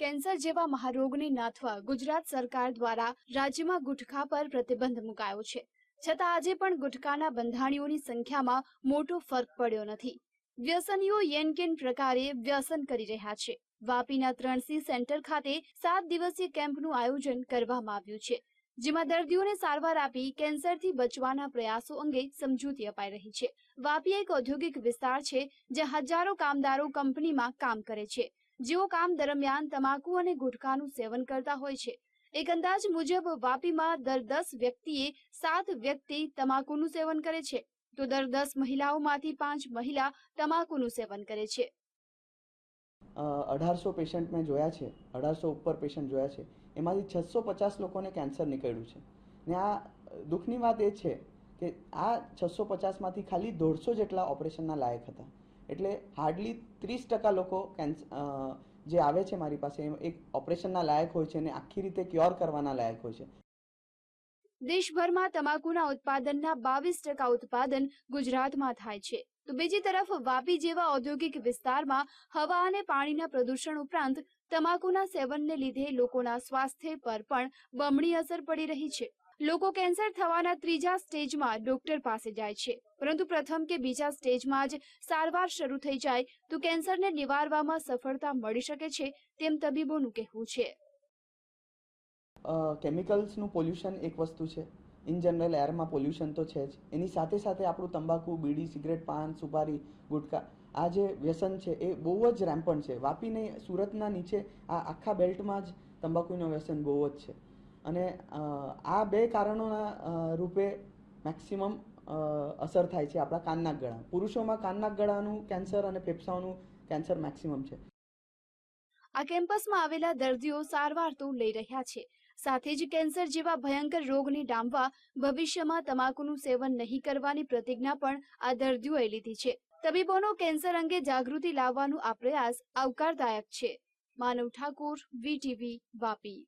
Cancer જેવા મહારોગને નાથવા ગુજરાત સરકાર દ્વારા રાજ્યમાં ગુટખા પર પ્રતિબંધ મુકાયો છે. છતાં આજે પણ ગુટખાના બંધાણીઓની સંખ્યામાં મોટો ફરક પડ્યો નથી. વ્યસનીઓ યેનકેન પ્રકારે વ્યસન કરી રહ્યા છે. વાપીના ત્રણ સી સેન્ટર ખાતે સાત દિવસીય કેમ્પનું આયોજન કરવામાં આવ્યું છે, જેમાં દર્દીઓને સારવાર આપી કેન્સરથી બચવાના પ્રયાસો અંગે સમજૂતી અપાઈ રહી છે. વાપી એક ઔદ્યોગિક વિસ્તાર છે, જ્યાં હજારો કામદારો કંપનીમાં કામ કરે છે. જેઓ કામ દરમિયાન તમાકુ અને ગુટખાનું સેવન કરતા હોય છે. એક અંદાજ મુજબ, વાપીમાં દર દસ વ્યક્તિએ સાત વ્યક્તિ તમાકુનું સેવન કરે છે. તો દર દસ મહિલાઓમાંથી પાંચ મહિલા તમાકુનું સેવન કરે છે. અઢારસો પેશન્ટ મેં જોયા છે. અઢારસો ઉપર પેશન્ટ જોયા છે. એમાંથી છસો પચાસ લોકોને કેન્સર નીકળ્યું છે. ને આ દુઃખની વાત એ છે કે આ છસો પચાસમાંથી ખાલી દોઢસો જેટલા ઓપરેશનના લાયક હતા. એટલે હાર્ડલી ત્રીસ ટકા લોકો જે આવે છે મારી પાસે એક ઓપરેશનના લાયક હોય છે અને આખી રીતે ક્યોર કરવાના લાયક હોય છે. દેશભરમાં તમાકુના ઉત્પાદનના બાવીસ ટકા ઉત્પાદન ગુજરાતમાં થાય છે. તો બીજી તરફ વાપી જેવા ઔદ્યોગિક વિસ્તારમાં હવા અને પાણીના પ્રદૂષણ ઉપરાંત તમાકુના સેવનને લીધે લોકોના સ્વાસ્થ્ય પર પણ બમણી અસર પડી રહી છે. લોકો કેન્સર થવાના ત્રીજા સ્ટેજમાં ડોક્ટર પાસે જાય છે. પરંતુ પ્રથમ કે બીજા સ્ટેજમાં જ સારવાર શરૂ થઈ જાય તો કેન્સરને નિવારવામાં સફળતા મળી શકે છે તેમ તબીબોનું કહેવું છે. કેમિકલ્સનું પોલ્યુશન એક વસ્તુ છે. ઇન જનરલ એરમાં પોલ્યુશન તો છે જ. એની સાથે સાથે આપણું તંબાકુ, બીડી સિગરેટ પાન, સુપારી ગુટખા આ જે વ્યસન છે એ બહુ જ રેમ્પન છે. વાપીને સુરતના નીચે આ આખા બેલ્ટમાં જ તંબાકુનું વ્યસન બહુ જ છે. અને આ બે કારણોના રૂપે મેક્સિમમ અસર થાય છે આપણા કાનના ગળા પુરુષોમાં કાનના ગળાનું કેન્સર અને ફેફસાઓનું કેન્સર મેક્સિમમ છે. આ કેમ્પસમાં આવેલા દર્દીઓ સારવાર તો લઈ રહ્યા છે. સાથે જ કેન્સર જેવા ભયંકર રોગને ડામવા ભવિષ્યમાં તમાકુનું સેવન નહીં કરવાની પ્રતિજ્ઞા પણ આ દર્દીઓએ લીધી છે. તબીબોનો કેન્સર અંગે જાગૃતિ લાવવાનો આ પ્રયાસ આવકારદાયક છે. માનવ ઠાકુર, વીટીવી, વાપી.